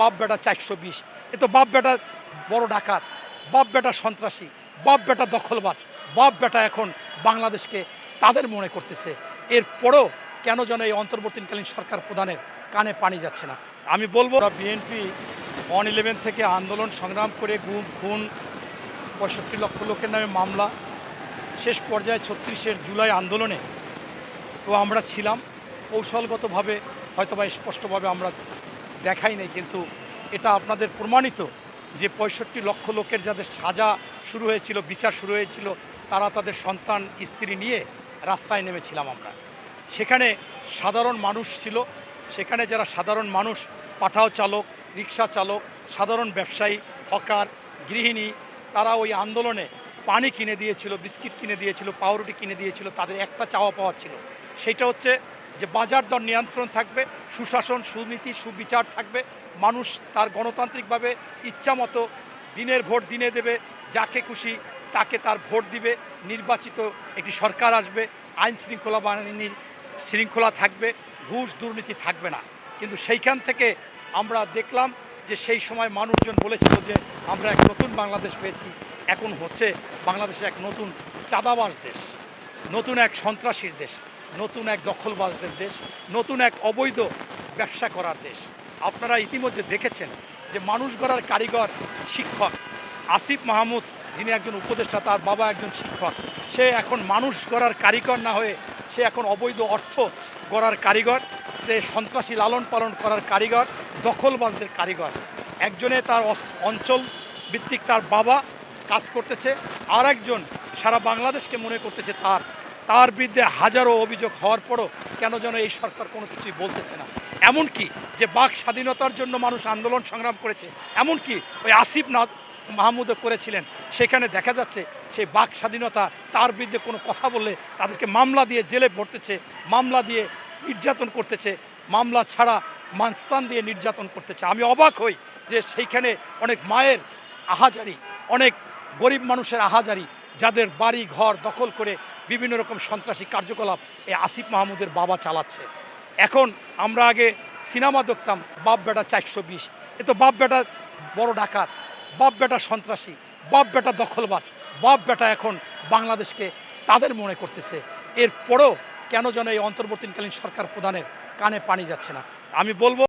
বাপ বেটা চারশো বিশ। এ তো বাপ বেটা বড় ডাকাত, বাপ বেটা সন্ত্রাসী, বাপ বেটা দখলবাজ, বাপ বেটা এখন বাংলাদেশকে তাদের মনে করতেছে। এরপরও কেন যেন এই অন্তর্বর্তীকালীন সরকার প্রধানের কানে পানি যাচ্ছে না। আমি বলব, বিএনপি ওয়ান ইলেভেন থেকে আন্দোলন সংগ্রাম করে গুম, খুন, পঁয়ষট্টি লক্ষ লোকের নামে মামলা, শেষ পর্যায়ে ছত্রিশের জুলাই আন্দোলনে তো আমরা ছিলাম। কৌশলগতভাবে হয়তোবা স্পষ্টভাবে আমরা দেখাই নাই, কিন্তু এটা আপনাদের প্রমাণিত যে পঁয়ষট্টি লক্ষ লোকের যাদের সাজা শুরু হয়েছিল, বিচার শুরু হয়েছিল, তারা তাদের সন্তান, স্ত্রী নিয়ে রাস্তায় নেমেছিলাম আমরা। সেখানে সাধারণ মানুষ ছিল, সেখানে যারা সাধারণ মানুষ, পাঠাও চালক, রিক্সা চালক, সাধারণ ব্যবসায়ী, হকার, গৃহিণী, তারা ওই আন্দোলনে পানি কিনে দিয়েছিল, বিস্কিট কিনে দিয়েছিল, পাউরুটি কিনে দিয়েছিল, তাদের একটা চাওয়া পাওয়া ছিল। সেটা হচ্ছে যে বাজার দর নিয়ন্ত্রণ থাকবে, সুশাসন, সুনীতি, সুবিচার থাকবে, মানুষ তার গণতান্ত্রিকভাবে ইচ্ছা মতো দিনের ভোট দিনে দেবে, যাকে খুশি তাকে তার ভোট দিবে, নির্বাচিত একটি সরকার আসবে, আইন শৃঙ্খলা বাহিনীর শৃঙ্খলা থাকবে, ঘুষ দুর্নীতি থাকবে না। কিন্তু সেইখান থেকে আমরা দেখলাম যে সেই সময় মানুষজন বলেছিল যে আমরা এক নতুন বাংলাদেশ পেয়েছি, এখন হচ্ছে বাংলাদেশে এক নতুন চাঁদাবাস দেশ, নতুন এক সন্ত্রাসীর দেশ। নতুন এক দখলবাজদের দেশ, নতুন এক অবৈধ ব্যবসা করার দেশ। আপনারা ইতিমধ্যে দেখেছেন যে মানুষ গড়ার কারিগর শিক্ষক। আসিফ মাহমুদ, যিনি একজন উপদেষ্টা, তার বাবা একজন শিক্ষক। সে এখন মানুষ গড়ার কারিগর না হয়ে সে এখন অবৈধ অর্থ গড়ার কারিগর। সে সন্ত্রাসী লালন পালন করার কারিগর, দখলবাজদের কারিগর। একজনে তার অঞ্চল ভিত্তিক তার বাবা কাজ করতেছে আর একজন সারা বাংলাদেশকে মনে করতেছে তার তার বিরুদ্ধে হাজারো অভিযোগ হওয়ার পরও কেন যেন এই সরকার কোনো কিছুই বলতেছে না। এমনকি যে বাক স্বাধীনতার জন্য মানুষ আন্দোলন সংগ্রাম করেছে, এমনকি ওই আসিফ নাথ মাহমুদও করেছিলেন, সেখানে দেখা যাচ্ছে সেই বাক স্বাধীনতা তার বিরুদ্ধে কোনো কথা বললে তাদেরকে মামলা দিয়ে জেলে ভরতেছে, মামলা দিয়ে নির্যাতন করতেছে, মামলা ছাড়া মানস্থান দিয়ে নির্যাতন করতেছে। আমি অবাক হই যে সেইখানে অনেক মায়ের আহাজারি, অনেক গরিব মানুষের আহাজারি, যাদের বাড়ি, ঘর দখল করে বিভিন্ন রকম সন্ত্রাসী কার্যকলাপ এই আসিফ মাহমুদের বাবা চালাচ্ছে। এখন আমরা আগে সিনেমা দেখতাম, বাপ বেটা চারশো বিশ। এ তো বাপ বেটা বড় ডাকাত, বাপ বেটা সন্ত্রাসী, বাপ বেটা দখলবাজ, বাপ বেটা এখন বাংলাদেশকে তাদের মনে করতেছে। এরপরও কেন যেন এই অন্তর্বর্তীকালীন সরকার প্রধানের কানে পানি যাচ্ছে না। আমি বলব